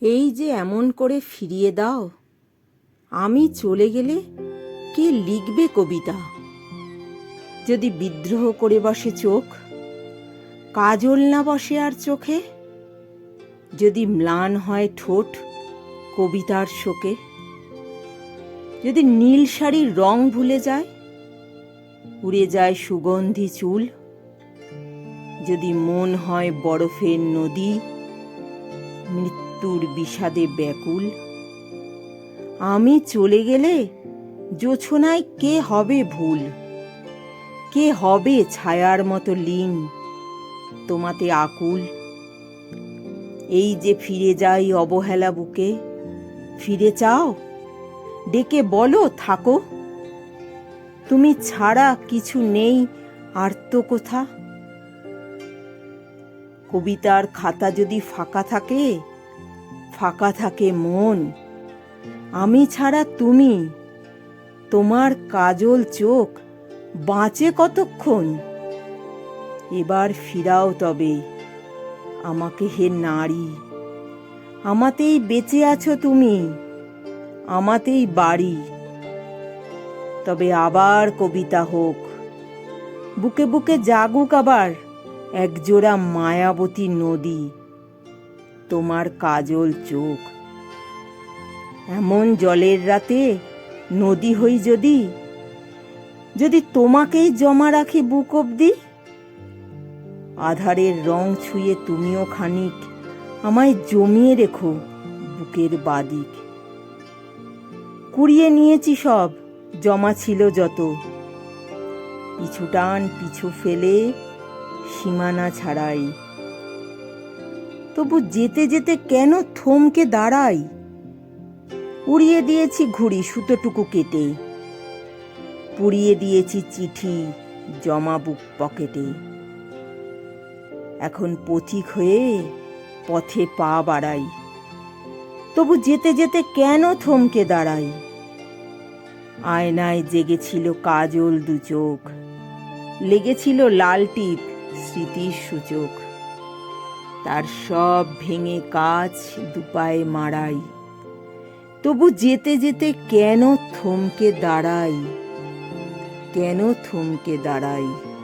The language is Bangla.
এই যে এমন করে ফিরিয়ে দাও। আমি চলে গেলে কে লিখবে কবিতা? যদি বিদ্রোহ করে বসে চোখ, কাজল না বসে আর চোখে? যদি ম্লান হয় ঠোঁট কবিতার শোকে? যদি নীল শাড়ির রং ভুলে যায়, উড়ে যায় সুগন্ধি চুল? যদি মন হয় বরফের নদী মৃত্যুর বিষাদে ব্যাকুল। আমি চলে গেলে জোছনায় কে হবে ভুল? কে হবে ছায়ার মতো লীন, তোমাতে আকুল? এই যে ফিরে যাই অবহেলা বুকে, ফিরে চাও? ডেকে বলো, থাকো। তুমি ছাড়া কিছু নেই, আর তো কোথা? কবিতার খাতা যদি ফাঁকা থাকে ফাঁকা থাকে মন। আমি ছাড়া তুমি, তোমার কাজল চোখ বাঁচে কতক্ষণ? এবার ফিরাও তবে, আমাকে হে নারী, আমাতেই বেঁচে আছো তুমি, আমাতেই বাড়ি। তবে আবার কবিতা হোক, বুকে বুকে জাগুক আবার একজোড়া মায়াবতী নদী। তোমার কাজল চোখ। এমন জলের রাতে নদী হই যদি যদি তোমাকেই জমা রাখি বুক অব্দি আধারের রং ছুঁয়ে তুমিও খানিক আমায় জমিয়ে রেখো বুকের বাদিক। কুড়িয়ে নিয়েছি সব, জমা ছিল যত। পিছু টান, পিছু ফেলে সীমানা ছাড়াই। তবু যেতে যেতে কেন থমকে দাঁড়াই? উড়িয়ে দিয়েছি ঘুড়ি সুতোটুকু কেটে। পুড়িয়ে দিয়েছি চিঠি জমা বুক পকেটে। এখন পথিক হয়ে পথে পা বাড়াই। তবু যেতে যেতে কেন থমকে দাঁড়াই? আয়নায় জেগেছিল কাজল দু চোখ। লেগেছিল লাল টিপ স্মৃতির সূচক তার সব ভেঙে কাজ দুপায়ে মারাই তবু যেতে যেতে কেন থমকে দাঁড়াই? কেন থমকে দাঁড়াই?